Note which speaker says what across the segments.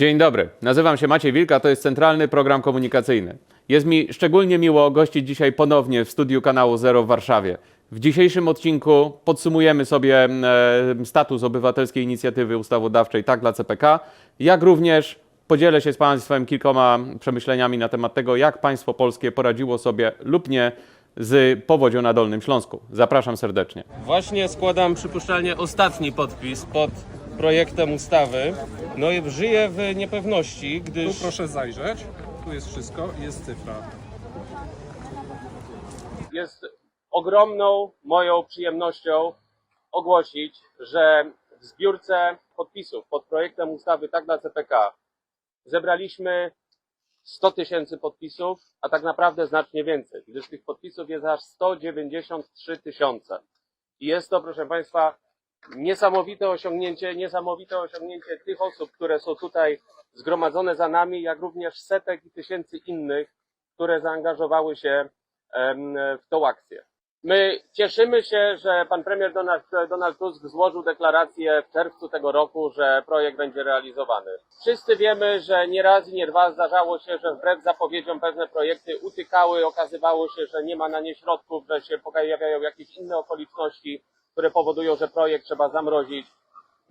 Speaker 1: Dzień dobry, nazywam się Maciej Wilka, to jest Centralny Program Komunikacyjny. Jest mi szczególnie miło gościć dzisiaj ponownie w studiu kanału Zero w Warszawie. W dzisiejszym odcinku podsumujemy sobie status obywatelskiej inicjatywy ustawodawczej Tak dla CPK, jak również podzielę się z Państwem kilkoma przemyśleniami na temat tego, jak państwo polskie poradziło sobie lub nie z powodzią na Dolnym Śląsku. Zapraszam serdecznie.
Speaker 2: Właśnie składam przypuszczalnie ostatni podpis pod projektem ustawy. No i żyję w niepewności,
Speaker 3: Tu
Speaker 2: gdyż
Speaker 3: proszę zajrzeć. Tu jest wszystko, jest cyfra.
Speaker 2: jest ogromną moją przyjemnością ogłosić, że w zbiórce podpisów pod projektem ustawy Tak dla CPK zebraliśmy 100 tysięcy podpisów, a tak naprawdę znacznie więcej, gdyż tych podpisów jest aż 193 tysiące. I jest to, proszę Państwa, niesamowite osiągnięcie, niesamowite osiągnięcie tych osób, które są tutaj zgromadzone za nami, jak również setek i tysięcy innych, które zaangażowały się w tą akcję. My cieszymy się, że pan premier Donald, Donald Tusk złożył deklarację w czerwcu tego roku, że projekt będzie realizowany. Wszyscy wiemy, że nie raz i nie dwa zdarzało się, że wbrew zapowiedziom pewne projekty utykały, okazywało się, że nie ma na nie środków, że się pojawiają jakieś inne okoliczności, które powodują, że projekt trzeba zamrozić.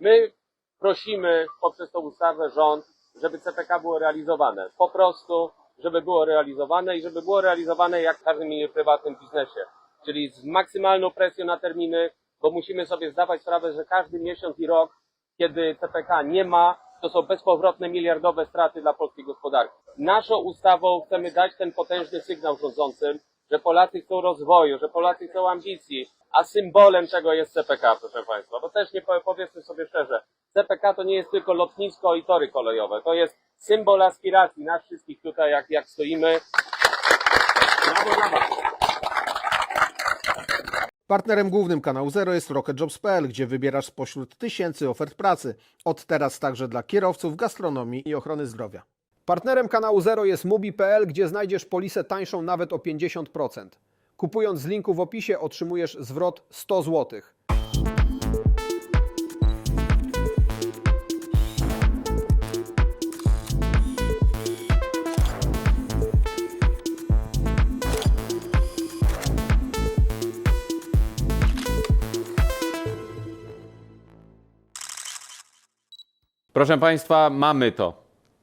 Speaker 2: My prosimy poprzez tą ustawę rząd, żeby CPK było realizowane. Po prostu, żeby było realizowane i żeby było realizowane jak w każdym prywatnym biznesie. Czyli z maksymalną presją na terminy, bo musimy sobie zdawać sprawę, że każdy miesiąc i rok, kiedy CPK nie ma, to są bezpowrotne miliardowe straty dla polskiej gospodarki. Naszą ustawą chcemy dać ten potężny sygnał rządzącym, że Polacy chcą rozwoju, że Polacy chcą ambicji, a symbolem czego jest CPK, proszę Państwa. Bo też nie powie- powiedzmy sobie szczerze, CPK to nie jest tylko lotnisko i tory kolejowe, to jest symbol aspiracji nas wszystkich tutaj, jak, jak stoimy. Brawo Was.
Speaker 4: Partnerem głównym kanału Zero jest RocketJobs.pl, gdzie wybierasz spośród tysięcy ofert pracy. Od teraz także dla kierowców, gastronomii i ochrony zdrowia. Partnerem kanału Zero jest Mubi.pl, gdzie znajdziesz polisę tańszą nawet o 50%. Kupując z linku w opisie otrzymujesz zwrot 100 zł.
Speaker 1: Proszę Państwa, mamy to.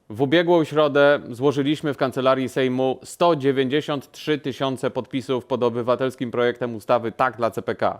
Speaker 1: W ubiegłą środę złożyliśmy w Kancelarii Sejmu 193 tysiące podpisów pod obywatelskim projektem ustawy Tak dla CPK.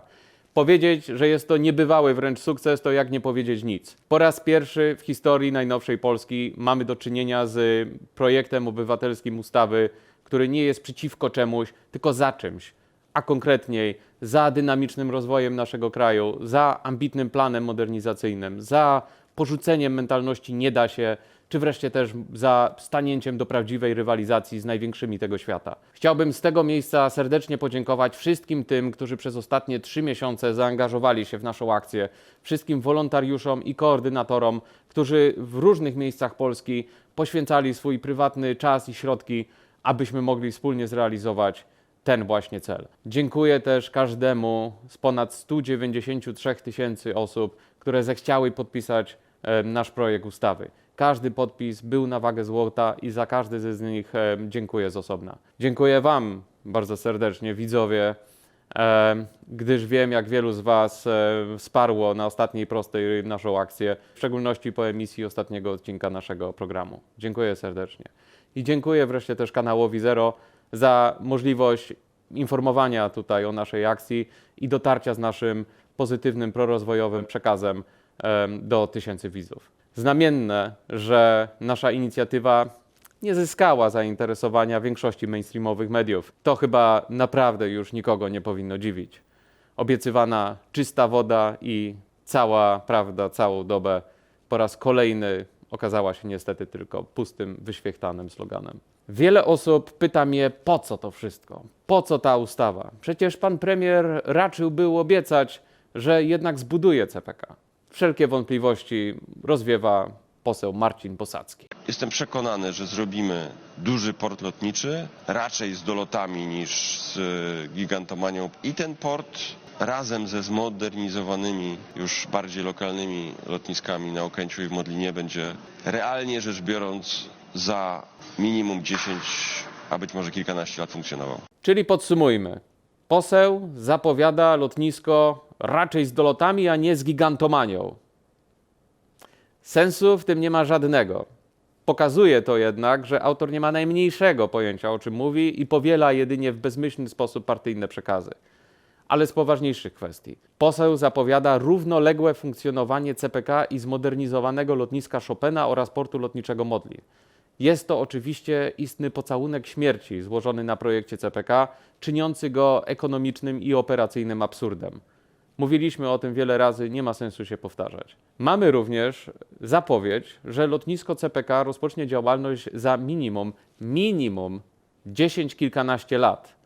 Speaker 1: Powiedzieć, że jest to niebywały wręcz sukces, to jak nie powiedzieć nic. Po raz pierwszy w historii najnowszej Polski mamy do czynienia z projektem obywatelskim ustawy, który nie jest przeciwko czemuś, tylko za czymś a konkretniej za dynamicznym rozwojem naszego kraju, za ambitnym planem modernizacyjnym, za porzuceniem mentalności nie da się, czy wreszcie też za stanięciem do prawdziwej rywalizacji z największymi tego świata. Chciałbym z tego miejsca serdecznie podziękować wszystkim tym, którzy przez ostatnie trzy miesiące zaangażowali się w naszą akcję, wszystkim wolontariuszom i koordynatorom, którzy w różnych miejscach Polski poświęcali swój prywatny czas i środki, abyśmy mogli wspólnie zrealizować ten właśnie cel. Dziękuję też każdemu z ponad 193 tysięcy osób, które zechciały podpisać nasz projekt ustawy. Każdy podpis był na wagę złota i za każdy z nich e, dziękuję z osobna. Dziękuję Wam bardzo serdecznie, widzowie, e, gdyż wiem, jak wielu z Was e, wsparło na ostatniej prostej naszą akcję, w szczególności po emisji ostatniego odcinka naszego programu. Dziękuję serdecznie. I dziękuję wreszcie też kanałowi Zero za możliwość informowania tutaj o naszej akcji i dotarcia z naszym pozytywnym, prorozwojowym przekazem em, do tysięcy widzów. Znamienne, że nasza inicjatywa nie zyskała zainteresowania większości mainstreamowych mediów. To chyba naprawdę już nikogo nie powinno dziwić. Obiecywana czysta woda i cała prawda całą dobę po raz kolejny okazała się niestety tylko pustym, wyświechtanym sloganem. Wiele osób pyta mnie, po co to wszystko? Po co ta ustawa? Przecież pan premier raczył był obiecać, że jednak zbuduje CPK. Wszelkie wątpliwości rozwiewa poseł Marcin Posadzki.
Speaker 5: Jestem przekonany, że zrobimy duży port lotniczy, raczej z dolotami niż z e, gigantomanią. I ten port razem ze zmodernizowanymi, już bardziej lokalnymi lotniskami na Okęciu i w Modlinie będzie realnie rzecz biorąc za minimum 10, a być może kilkanaście lat funkcjonował.
Speaker 1: Czyli podsumujmy. Poseł zapowiada lotnisko raczej z dolotami, a nie z gigantomanią. Sensu w tym nie ma żadnego. Pokazuje to jednak, że autor nie ma najmniejszego pojęcia, o czym mówi i powiela jedynie w bezmyślny sposób partyjne przekazy. Ale z poważniejszych kwestii. Poseł zapowiada równoległe funkcjonowanie CPK i zmodernizowanego lotniska Chopina oraz portu lotniczego Modlin. Jest to oczywiście istny pocałunek śmierci złożony na projekcie CPK, czyniący go ekonomicznym i operacyjnym absurdem. Mówiliśmy o tym wiele razy, nie ma sensu się powtarzać. Mamy również zapowiedź, że lotnisko CPK rozpocznie działalność za minimum, minimum 10 kilkanaście lat.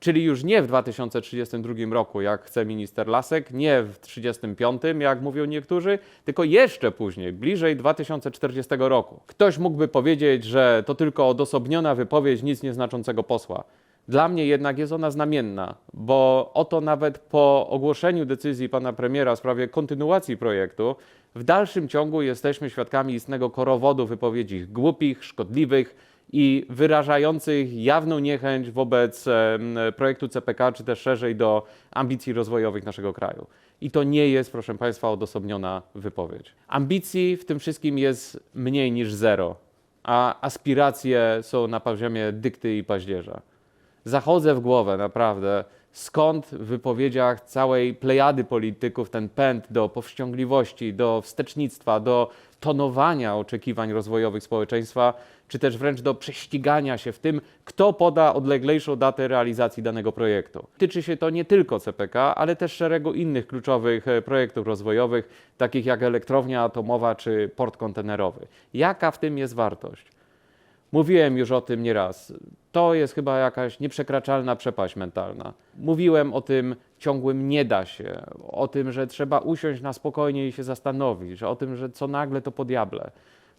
Speaker 1: Czyli już nie w 2032 roku, jak chce minister Lasek, nie w 35, jak mówią niektórzy, tylko jeszcze później, bliżej 2040 roku. Ktoś mógłby powiedzieć, że to tylko odosobniona wypowiedź nic nieznaczącego posła. Dla mnie jednak jest ona znamienna, bo oto nawet po ogłoszeniu decyzji pana premiera w sprawie kontynuacji projektu, w dalszym ciągu jesteśmy świadkami istnego korowodu wypowiedzi głupich, szkodliwych, i wyrażających jawną niechęć wobec projektu CPK, czy też szerzej do ambicji rozwojowych naszego kraju. I to nie jest, proszę Państwa, odosobniona wypowiedź. Ambicji w tym wszystkim jest mniej niż zero, a aspiracje są na poziomie dykty i paździerza. Zachodzę w głowę, naprawdę, skąd w wypowiedziach całej plejady polityków ten pęd do powściągliwości, do wstecznictwa, do tonowania oczekiwań rozwojowych społeczeństwa, czy też wręcz do prześcigania się w tym, kto poda odleglejszą datę realizacji danego projektu. Tyczy się to nie tylko CPK, ale też szeregu innych kluczowych e, projektów rozwojowych, takich jak elektrownia atomowa czy port kontenerowy. Jaka w tym jest wartość? Mówiłem już o tym nieraz. To jest chyba jakaś nieprzekraczalna przepaść mentalna. Mówiłem o tym ciągłym nie da się, o tym, że trzeba usiąść na spokojnie i się zastanowić, o tym, że co nagle to po diable.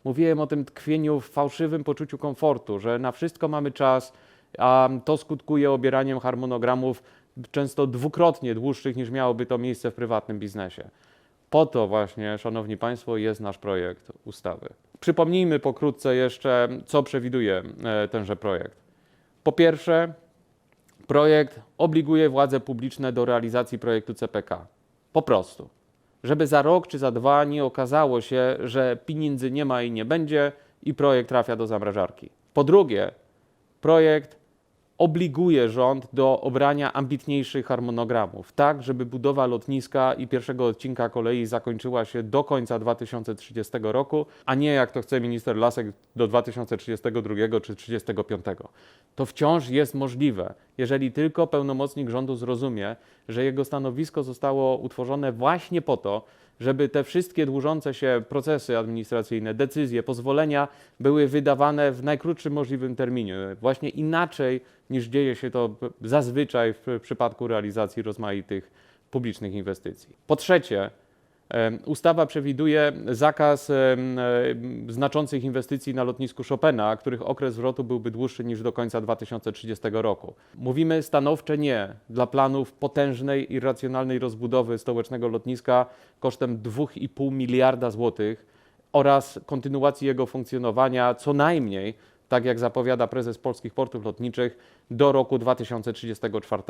Speaker 1: Mówiłem o tym tkwieniu w fałszywym poczuciu komfortu, że na wszystko mamy czas, a to skutkuje obieraniem harmonogramów często dwukrotnie dłuższych niż miałoby to miejsce w prywatnym biznesie. Po to właśnie, Szanowni Państwo, jest nasz projekt ustawy. Przypomnijmy pokrótce jeszcze, co przewiduje e, tenże projekt. Po pierwsze, projekt obliguje władze publiczne do realizacji projektu CPK. Po prostu. Żeby za rok czy za dwa nie okazało się, że pieniędzy nie ma i nie będzie i projekt trafia do zamrażarki. Po drugie, projekt obliguje rząd do obrania ambitniejszych harmonogramów, tak żeby budowa lotniska i pierwszego odcinka kolei zakończyła się do końca 2030 roku, a nie jak to chce minister Lasek do 2032 czy 2035. To wciąż jest możliwe, jeżeli tylko pełnomocnik rządu zrozumie, że jego stanowisko zostało utworzone właśnie po to, żeby te wszystkie dłużące się procesy administracyjne, decyzje, pozwolenia były wydawane w najkrótszym możliwym terminie. Właśnie inaczej niż dzieje się to zazwyczaj w przypadku realizacji rozmaitych publicznych inwestycji. Po trzecie, Ustawa przewiduje zakaz znaczących inwestycji na lotnisku Chopina, których okres zwrotu byłby dłuższy niż do końca 2030 roku. Mówimy stanowcze nie dla planów potężnej i racjonalnej rozbudowy stołecznego lotniska kosztem 2,5 miliarda złotych oraz kontynuacji jego funkcjonowania co najmniej, tak jak zapowiada prezes polskich portów lotniczych, do roku 2034.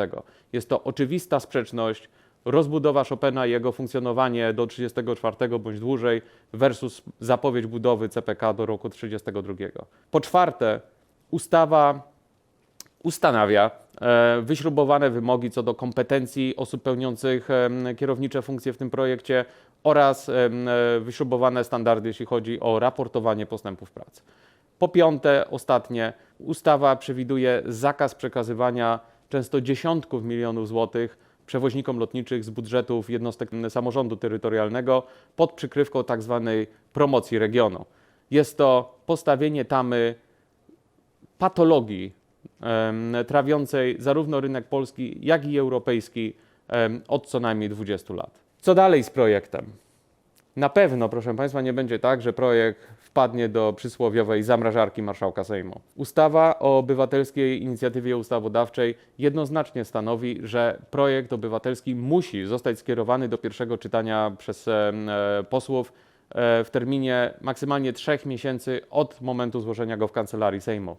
Speaker 1: Jest to oczywista sprzeczność rozbudowa Chopina i jego funkcjonowanie do 34 bądź dłużej versus zapowiedź budowy CPK do roku 32. Po czwarte, ustawa ustanawia e, wyśrubowane wymogi co do kompetencji osób pełniących kierownicze funkcje w tym projekcie oraz e, wyśrubowane standardy, jeśli chodzi o raportowanie postępów prac. Po piąte, ostatnie, ustawa przewiduje zakaz przekazywania często dziesiątków milionów złotych przewoźnikom lotniczych z budżetów jednostek samorządu terytorialnego pod przykrywką tzw. promocji regionu. Jest to postawienie tamy patologii trawiącej zarówno rynek polski, jak i europejski od co najmniej 20 lat. Co dalej z projektem? Na pewno, proszę Państwa, nie będzie tak, że projekt wpadnie do przysłowiowej zamrażarki marszałka Sejmu. Ustawa o obywatelskiej inicjatywie ustawodawczej jednoznacznie stanowi, że projekt obywatelski musi zostać skierowany do pierwszego czytania przez e, posłów e, w terminie maksymalnie trzech miesięcy od momentu złożenia go w kancelarii Sejmu.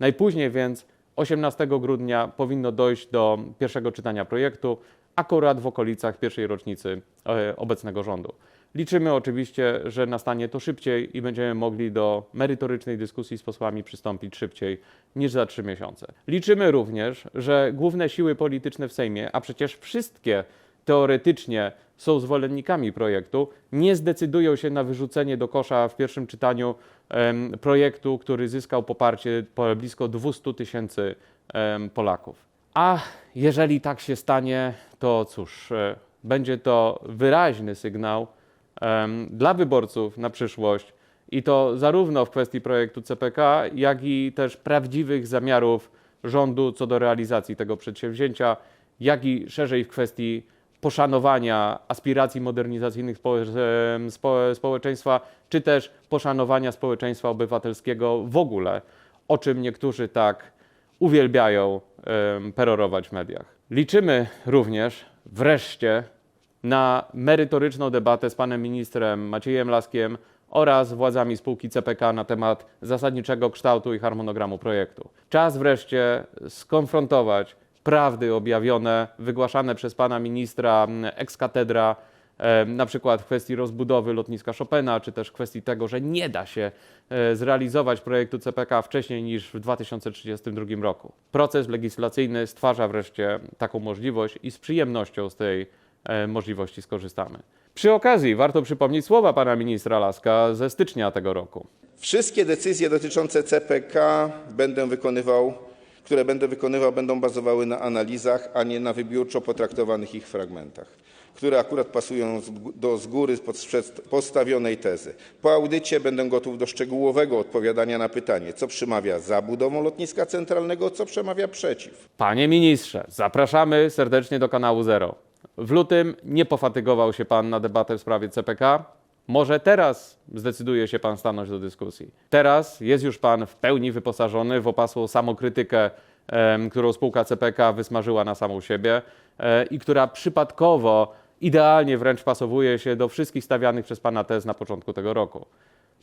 Speaker 1: Najpóźniej więc 18 grudnia powinno dojść do pierwszego czytania projektu, akurat w okolicach pierwszej rocznicy e, obecnego rządu. Liczymy oczywiście, że nastanie to szybciej i będziemy mogli do merytorycznej dyskusji z posłami przystąpić szybciej niż za trzy miesiące. Liczymy również, że główne siły polityczne w Sejmie, a przecież wszystkie teoretycznie są zwolennikami projektu, nie zdecydują się na wyrzucenie do kosza w pierwszym czytaniu em, projektu, który zyskał poparcie po blisko 200 tysięcy Polaków. A jeżeli tak się stanie, to cóż, e, będzie to wyraźny sygnał dla wyborców na przyszłość i to zarówno w kwestii projektu CPK, jak i też prawdziwych zamiarów rządu co do realizacji tego przedsięwzięcia, jak i szerzej w kwestii poszanowania aspiracji modernizacyjnych społeczeństwa, czy też poszanowania społeczeństwa obywatelskiego w ogóle, o czym niektórzy tak uwielbiają perorować w mediach. Liczymy również wreszcie na merytoryczną debatę z panem ministrem Maciejem Laskiem oraz władzami spółki CPK na temat zasadniczego kształtu i harmonogramu projektu. Czas wreszcie skonfrontować prawdy objawione, wygłaszane przez pana ministra mm, ex cathedra, e, na przykład w kwestii rozbudowy lotniska Chopina, czy też kwestii tego, że nie da się e, zrealizować projektu CPK wcześniej niż w 2032 roku. Proces legislacyjny stwarza wreszcie taką możliwość i z przyjemnością z tej możliwości skorzystamy. Przy okazji warto przypomnieć słowa pana ministra Laska ze stycznia tego roku.
Speaker 6: Wszystkie decyzje dotyczące CPK będę wykonywał, które będę wykonywał, będą bazowały na analizach, a nie na wybiórczo potraktowanych ich fragmentach, które akurat pasują do z góry postawionej tezy. Po audycie będę gotów do szczegółowego odpowiadania na pytanie, co przemawia za budową lotniska centralnego, co przemawia przeciw.
Speaker 1: Panie ministrze, zapraszamy serdecznie do kanału Zero. W lutym nie pofatygował się pan na debatę w sprawie CPK. Może teraz zdecyduje się pan stanąć do dyskusji. Teraz jest już pan w pełni wyposażony w opasłą samokrytykę, którą spółka CPK wysmażyła na samą siebie e, i która przypadkowo, idealnie wręcz pasowuje się do wszystkich stawianych przez pana tez na początku tego roku.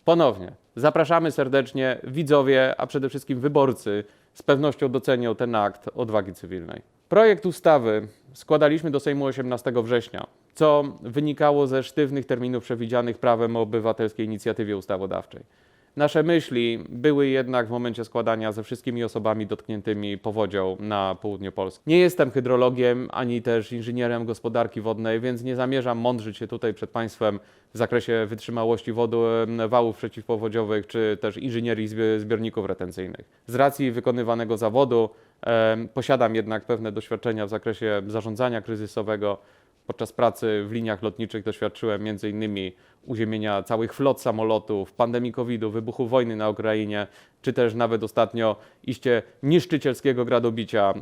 Speaker 1: Ponownie zapraszamy serdecznie widzowie, a przede wszystkim wyborcy z pewnością docenią ten akt odwagi cywilnej. Projekt ustawy składaliśmy do Sejmu 18 września, co wynikało ze sztywnych terminów przewidzianych prawem o obywatelskiej inicjatywie ustawodawczej. Nasze myśli były jednak w momencie składania ze wszystkimi osobami dotkniętymi powodzią na południu Polski. Nie jestem hydrologiem ani też inżynierem gospodarki wodnej, więc nie zamierzam mądrzyć się tutaj przed Państwem w zakresie wytrzymałości wody, em, wałów przeciwpowodziowych czy też inżynierii zbi- zbiorników retencyjnych. Z racji wykonywanego zawodu em, posiadam jednak pewne doświadczenia w zakresie zarządzania kryzysowego. Podczas pracy w liniach lotniczych doświadczyłem m.in. uziemienia całych flot samolotów, pandemii COVID-u, wybuchu wojny na Ukrainie, czy też nawet ostatnio iście niszczycielskiego gradobicia e,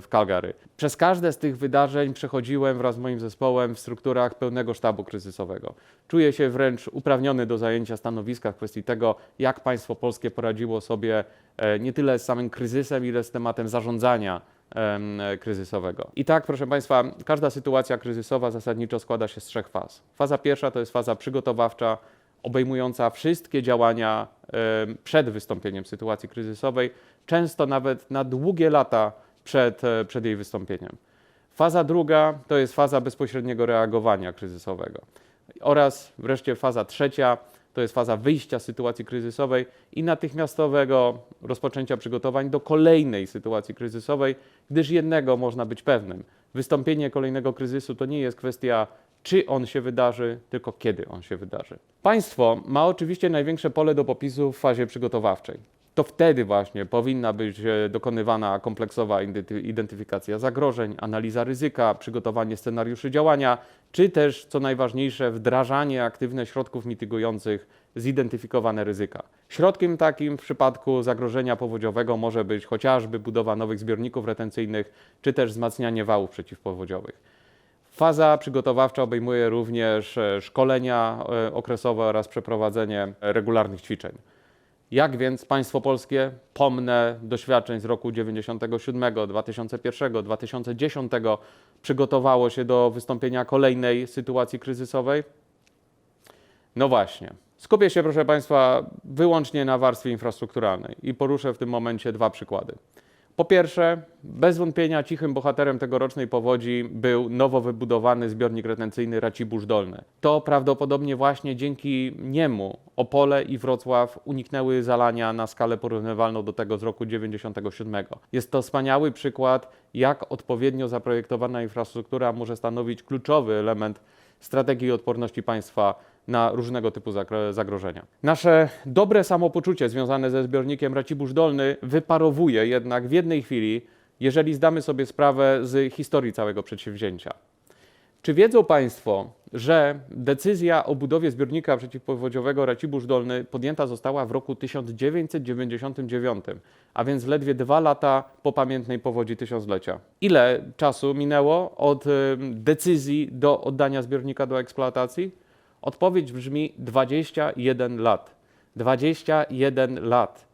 Speaker 1: w Calgary. Przez każde z tych wydarzeń przechodziłem wraz z moim zespołem w strukturach pełnego sztabu kryzysowego. Czuję się wręcz uprawniony do zajęcia stanowiska w kwestii tego, jak państwo polskie poradziło sobie e, nie tyle z samym kryzysem, ile z tematem zarządzania kryzysowego. I tak, proszę Państwa, każda sytuacja kryzysowa zasadniczo składa się z trzech faz. Faza pierwsza to jest faza przygotowawcza, obejmująca wszystkie działania przed wystąpieniem sytuacji kryzysowej, często nawet na długie lata przed, e, przed jej wystąpieniem. Faza druga to jest faza bezpośredniego reagowania kryzysowego. Oraz wreszcie faza trzecia to jest faza wyjścia z sytuacji kryzysowej i natychmiastowego rozpoczęcia przygotowań do kolejnej sytuacji kryzysowej, gdyż jednego można być pewnym: wystąpienie kolejnego kryzysu to nie jest kwestia, czy on się wydarzy, tylko kiedy on się wydarzy. Państwo ma oczywiście największe pole do popisu w fazie przygotowawczej. To wtedy właśnie powinna być e, dokonywana kompleksowa identy- identyfikacja zagrożeń, analiza ryzyka, przygotowanie scenariuszy działania, czy też, co najważniejsze, wdrażanie aktywne środków mitygujących zidentyfikowane ryzyka. Środkiem takim w przypadku zagrożenia powodziowego może być chociażby budowa nowych zbiorników retencyjnych, czy też wzmacnianie wałów przeciwpowodziowych. Faza przygotowawcza obejmuje również e, szkolenia e, okresowe oraz przeprowadzenie regularnych ćwiczeń. Jak więc państwo polskie, pomnę doświadczeń z roku 97, 2001, 2010, przygotowało się do wystąpienia kolejnej sytuacji kryzysowej? No właśnie. Skupię się, proszę Państwa, wyłącznie na warstwie infrastrukturalnej i poruszę w tym momencie dwa przykłady. Po pierwsze, bez wątpienia cichym bohaterem tegorocznej powodzi był nowo wybudowany zbiornik retencyjny Racibórz Dolny. To prawdopodobnie właśnie dzięki niemu Opole i Wrocław uniknęły zalania na skalę porównywalną do tego z roku 97. Jest to wspaniały przykład, jak odpowiednio zaprojektowana infrastruktura może stanowić kluczowy element strategii odporności państwa na różnego typu zagro- zagrożenia. Nasze dobre samopoczucie związane ze zbiornikiem Racibórz Dolny wyparowuje jednak w jednej chwili, jeżeli zdamy sobie sprawę z historii całego przedsięwzięcia. Czy wiedzą Państwo, że decyzja o budowie zbiornika przeciwpowodziowego Racibórz Dolny podjęta została w roku 1999, a więc ledwie dwa lata po pamiętnej powodzi tysiąclecia? Ile czasu minęło od decyzji do oddania zbiornika do eksploatacji? Odpowiedź brzmi 21 lat. 21 lat.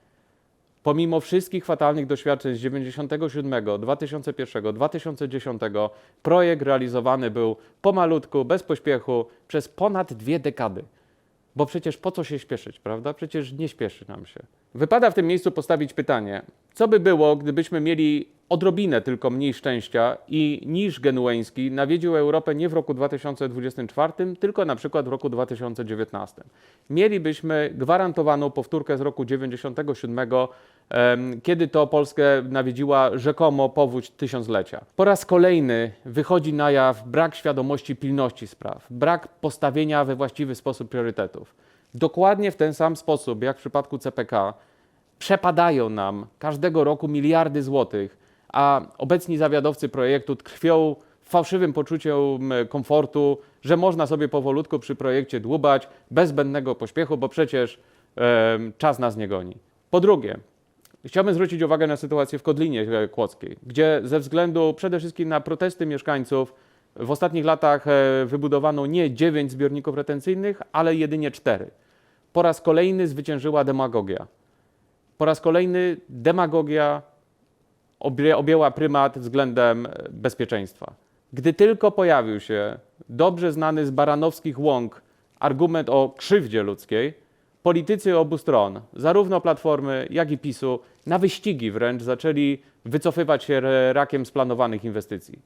Speaker 1: Pomimo wszystkich fatalnych doświadczeń z 97, 2001, 2010, projekt realizowany był pomalutku, bez pośpiechu, przez ponad dwie dekady. Bo przecież po co się śpieszyć, prawda? Przecież nie śpieszy nam się. Wypada w tym miejscu postawić pytanie, co by było, gdybyśmy mieli odrobinę tylko mniej szczęścia i niż genueński nawiedził Europę nie w roku 2024, tylko na przykład w roku 2019. Mielibyśmy gwarantowaną powtórkę z roku 97, em, kiedy to Polskę nawiedziła rzekomo powódź tysiąclecia. Po raz kolejny wychodzi na jaw brak świadomości pilności spraw, brak postawienia we właściwy sposób priorytetów. Dokładnie w ten sam sposób, jak w przypadku CPK, przepadają nam każdego roku miliardy złotych, a obecni zawiadowcy projektu tkwią w fałszywym poczuciu m, komfortu, że można sobie powolutku przy projekcie dłubać bez zbędnego pośpiechu, bo przecież em, czas nas nie goni. Po drugie, Chciałbym zwrócić uwagę na sytuację w Kodlinie e, Kłodzkiej, gdzie ze względu przede wszystkim na protesty mieszkańców w ostatnich latach e, wybudowano nie 9 zbiorników retencyjnych, ale jedynie 4. Po raz kolejny zwyciężyła demagogia. Po raz kolejny demagogia objęła prymat względem e, bezpieczeństwa. Gdy tylko pojawił się dobrze znany z baranowskich łąk argument o krzywdzie ludzkiej, politycy obu stron, zarówno Platformy, jak i PiSu, na wyścigi wręcz zaczęli wycofywać się rakiem z planowanych inwestycji.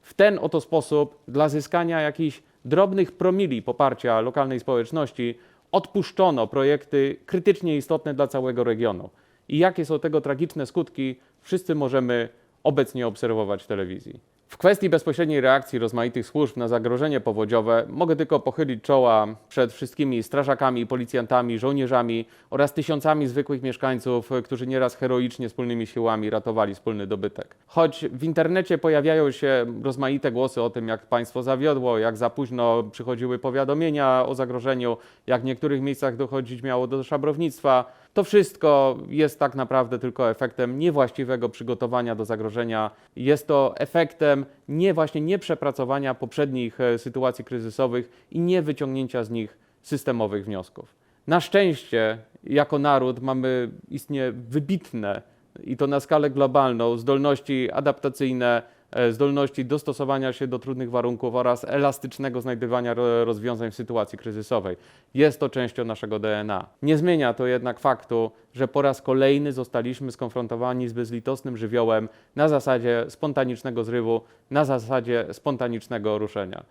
Speaker 1: W ten oto sposób, dla zyskania jakichś drobnych promili poparcia lokalnej społeczności, odpuszczono projekty krytycznie istotne dla całego regionu. I jakie są tego tragiczne skutki, wszyscy możemy obecnie obserwować w telewizji. W kwestii bezpośredniej reakcji rozmaitych służb na zagrożenie powodziowe mogę tylko pochylić czoła przed wszystkimi strażakami, policjantami, żołnierzami oraz tysiącami zwykłych mieszkańców, którzy nieraz heroicznie wspólnymi siłami ratowali wspólny dobytek. Choć w internecie pojawiają się rozmaite głosy o tym, jak państwo zawiodło, jak za późno przychodziły powiadomienia o zagrożeniu, jak w niektórych miejscach dochodzić miało do szabrownictwa, to wszystko jest tak naprawdę tylko efektem niewłaściwego przygotowania do zagrożenia. Jest to efektem nie właśnie nieprzepracowania poprzednich e, sytuacji kryzysowych i nie wyciągnięcia z nich systemowych wniosków. Na szczęście jako naród mamy istnieje wybitne i to na skalę globalną zdolności adaptacyjne, zdolności dostosowania się do trudnych warunków oraz elastycznego znajdywania ro- rozwiązań w sytuacji kryzysowej. Jest to częścią naszego DNA. Nie zmienia to jednak faktu, że po raz kolejny zostaliśmy skonfrontowani z bezlitosnym żywiołem na zasadzie spontanicznego zrywu, na zasadzie spontanicznego ruszenia.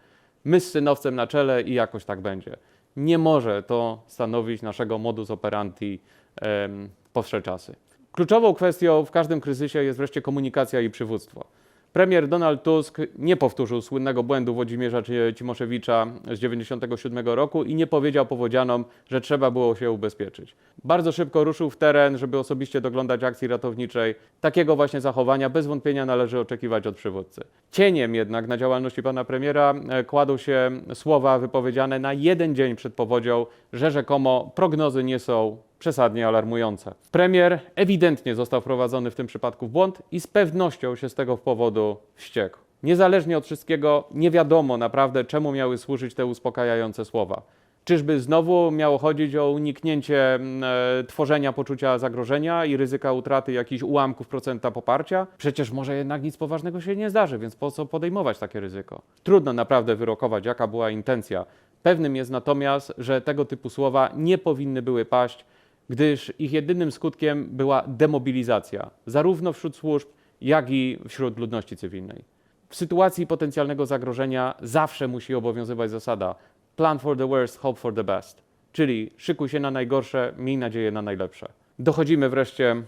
Speaker 1: My z synowcem na czele i jakoś tak będzie. Nie może to stanowić naszego modus operandi em, po wsze czasy. Kluczową kwestią w każdym kryzysie jest wreszcie komunikacja i przywództwo. Premier Donald Tusk nie powtórzył słynnego błędu Włodzimierza Ci- Cimoszewicza z 1997 roku i nie powiedział powodzianom, że trzeba było się ubezpieczyć. Bardzo szybko ruszył w teren, żeby osobiście doglądać akcji ratowniczej. Takiego właśnie zachowania bez wątpienia należy oczekiwać od przywódcy. Cieniem jednak na działalności pana premiera e, kładą się słowa wypowiedziane na jeden dzień przed powodzią, że rzekomo prognozy nie są przesadnie alarmujące. Premier ewidentnie został wprowadzony w tym przypadku w błąd i z pewnością się z tego powodu wściekł. Niezależnie od wszystkiego, nie wiadomo naprawdę, czemu miały służyć te uspokajające słowa. Czyżby znowu miało chodzić o uniknięcie mm, e, tworzenia poczucia zagrożenia i ryzyka utraty jakichś ułamków procenta poparcia? Przecież może jednak nic poważnego się nie zdarzy, więc po co podejmować takie ryzyko? Trudno naprawdę wyrokować, jaka była intencja. Pewnym jest natomiast, że tego typu słowa nie powinny były paść, gdyż ich jedynym skutkiem była demobilizacja, zarówno wśród służb, jak i wśród ludności cywilnej. W sytuacji potencjalnego zagrożenia zawsze musi obowiązywać zasada plan for the worst, hope for the best, czyli szykuj się na najgorsze, miej nadzieję na najlepsze. Dochodzimy wreszcie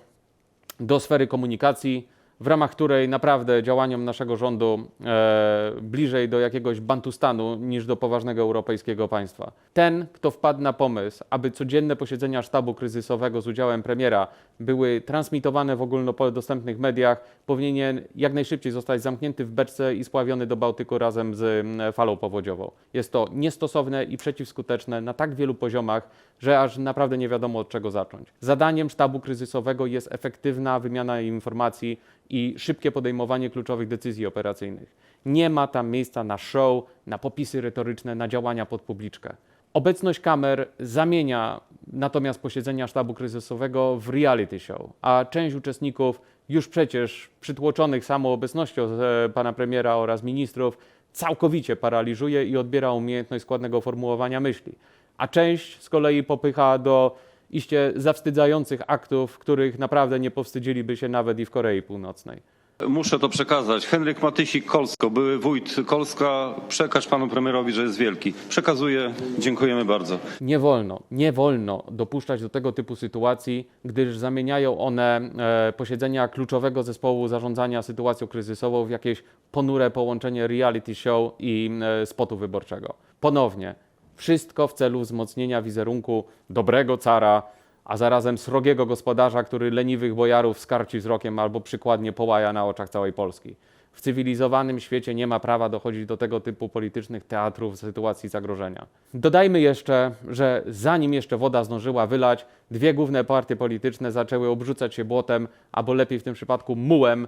Speaker 1: do sfery komunikacji, w ramach której naprawdę działaniom naszego rządu e, bliżej do jakiegoś bantustanu niż do poważnego europejskiego państwa. Ten, kto wpadł na pomysł, aby codzienne posiedzenia sztabu kryzysowego z udziałem premiera były transmitowane w ogólnodostępnych mediach, powinien jak najszybciej zostać zamknięty w beczce i spławiony do Bałtyku razem z falą powodziową. Jest to niestosowne i przeciwskuteczne na tak wielu poziomach, że aż naprawdę nie wiadomo od czego zacząć. Zadaniem sztabu kryzysowego jest efektywna wymiana informacji i szybkie podejmowanie kluczowych decyzji operacyjnych. Nie ma tam miejsca na show, na popisy retoryczne, na działania pod publiczkę. Obecność kamer zamienia natomiast posiedzenia sztabu kryzysowego w reality show, a część uczestników już przecież przytłoczonych samą obecnością e, pana premiera oraz ministrów całkowicie paraliżuje i odbiera umiejętność składnego formułowania myśli, a część z kolei popycha do iście zawstydzających aktów, których naprawdę nie powstydziliby się nawet i w Korei Północnej.
Speaker 7: Muszę to przekazać. Henryk Matysik, Kolsko, były wójt Kolska. Przekaż panu premierowi, że jest wielki. Przekazuję. Dziękujemy bardzo.
Speaker 1: Nie wolno, nie wolno dopuszczać do tego typu sytuacji, gdyż zamieniają one e, posiedzenia kluczowego zespołu zarządzania sytuacją kryzysową w jakieś ponure połączenie reality show i e, spotu wyborczego. Ponownie, wszystko w celu wzmocnienia wizerunku dobrego cara, a zarazem srogiego gospodarza, który leniwych bojarów skarci wzrokiem albo przykładnie połaja na oczach całej Polski. W cywilizowanym świecie nie ma prawa dochodzić do tego typu politycznych teatrów w sytuacji zagrożenia. Dodajmy jeszcze, że zanim jeszcze woda zdążyła wylać, dwie główne partie polityczne zaczęły obrzucać się błotem, albo lepiej w tym przypadku mułem, em,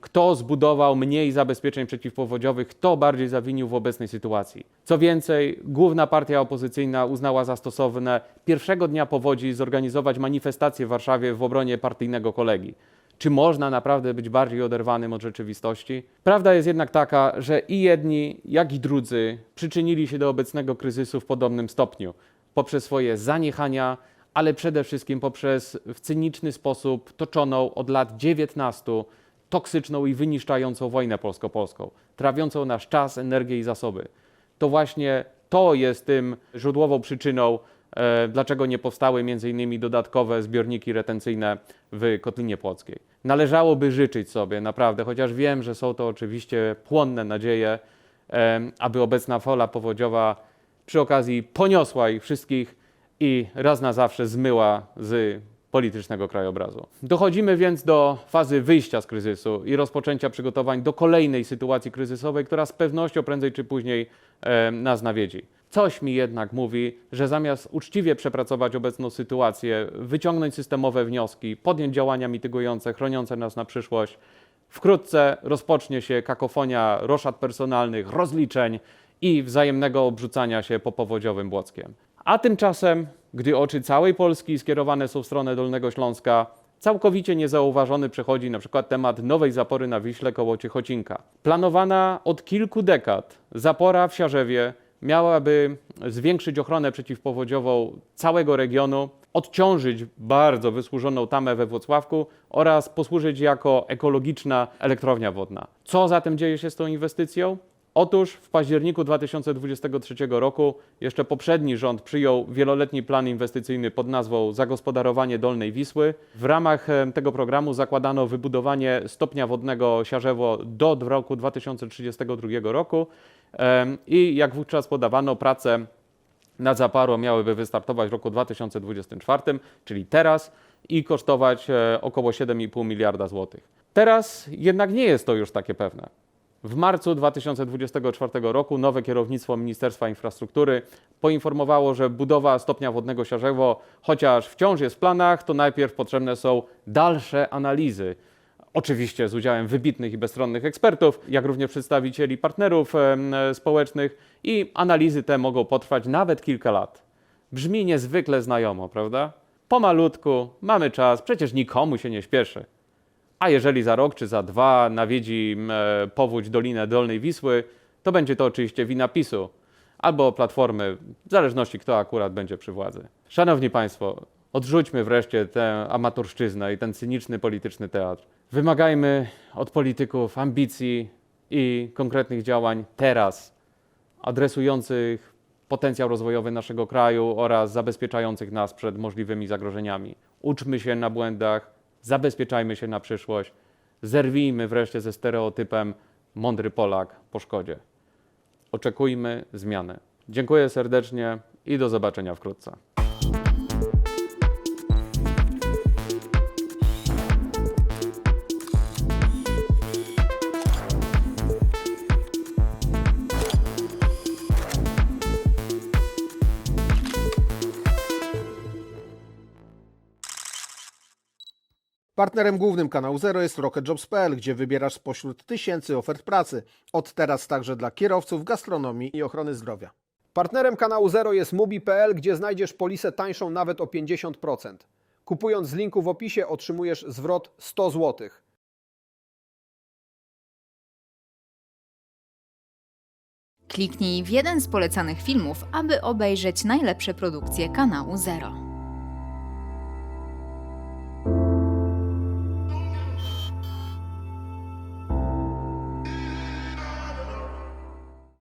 Speaker 1: kto zbudował mniej zabezpieczeń przeciwpowodziowych, kto bardziej zawinił w obecnej sytuacji. Co więcej, główna partia opozycyjna uznała za stosowne pierwszego dnia powodzi zorganizować manifestację w Warszawie w obronie partyjnego kolegi. Czy można naprawdę być bardziej oderwanym od rzeczywistości? Prawda jest jednak taka, że i jedni, jak i drudzy przyczynili się do obecnego kryzysu w podobnym stopniu poprzez swoje zaniechania, ale przede wszystkim poprzez w cyniczny sposób toczoną od lat 19 toksyczną i wyniszczającą wojnę polsko-polską, trawiącą nasz czas, energię i zasoby. To właśnie to jest tym źródłową przyczyną, e, dlaczego nie powstały m.in. dodatkowe zbiorniki retencyjne w Kotlinie Płockiej. Należałoby życzyć sobie naprawdę, chociaż wiem, że są to oczywiście płonne nadzieje, em, aby obecna fala powodziowa przy okazji poniosła ich wszystkich i raz na zawsze zmyła z politycznego krajobrazu. Dochodzimy więc do fazy wyjścia z kryzysu i rozpoczęcia przygotowań do kolejnej sytuacji kryzysowej, która z pewnością prędzej czy później e, nas nawiedzi. Coś mi jednak mówi, że zamiast uczciwie przepracować obecną sytuację, wyciągnąć systemowe wnioski, podjąć działania mitygujące, chroniące nas na przyszłość, wkrótce rozpocznie się kakofonia roszad personalnych, rozliczeń i wzajemnego obrzucania się popowodziowym błockiem. A tymczasem, gdy oczy całej Polski skierowane są w stronę Dolnego Śląska, całkowicie niezauważony przechodzi na przykład temat nowej zapory na Wiśle koło Ciechocinka. Planowana od kilku dekad zapora w Siarzewie miałaby zwiększyć ochronę przeciwpowodziową całego regionu, odciążyć bardzo wysłużoną tamę we Włocławku oraz posłużyć jako ekologiczna elektrownia wodna. Co zatem dzieje się z tą inwestycją? Otóż w październiku 2023 roku jeszcze poprzedni rząd przyjął wieloletni plan inwestycyjny pod nazwą Zagospodarowanie Dolnej Wisły. W ramach tego programu zakładano wybudowanie stopnia wodnego Siarzewo do roku 2032 roku i jak wówczas podawano prace nad zaparą miałyby wystartować w roku 2024, czyli teraz, i kosztować e, około 7,5 miliarda złotych. Teraz jednak nie jest to już takie pewne. W marcu 2024 roku nowe kierownictwo Ministerstwa Infrastruktury poinformowało, że budowa stopnia wodnego Siarzewo, chociaż wciąż jest w planach, to najpierw potrzebne są dalsze analizy Oczywiście z udziałem wybitnych i bezstronnych ekspertów, jak również przedstawicieli partnerów e, społecznych i analizy te mogą potrwać nawet kilka lat. Brzmi niezwykle znajomo, prawda? Pomalutku, mamy czas, przecież nikomu się nie śpieszy. A jeżeli za rok czy za dwa nawiedzi e, powódź Dolinę Dolnej Wisły, to będzie to oczywiście wina PiSu albo Platformy, w zależności kto akurat będzie przy władzy. Szanowni Państwo, odrzućmy wreszcie tę amatorszczyznę i ten cyniczny polityczny teatr. Wymagajmy od polityków ambicji i konkretnych działań teraz, adresujących potencjał rozwojowy naszego kraju oraz zabezpieczających nas przed możliwymi zagrożeniami. Uczmy się na błędach, zabezpieczajmy się na przyszłość, zerwijmy wreszcie ze stereotypem mądry Polak po szkodzie. Oczekujmy zmiany. Dziękuję serdecznie i do zobaczenia wkrótce.
Speaker 4: Partnerem głównym kanału Zero jest RocketJobs.pl, gdzie wybierasz spośród tysięcy ofert pracy. Od teraz także dla kierowców, gastronomii i ochrony zdrowia. Partnerem kanału Zero jest Mubi.pl, gdzie znajdziesz polisę tańszą nawet o 50%. Kupując z linku w opisie otrzymujesz zwrot 100 zł.
Speaker 8: Kliknij w jeden z polecanych filmów, aby obejrzeć najlepsze produkcje kanału Zero.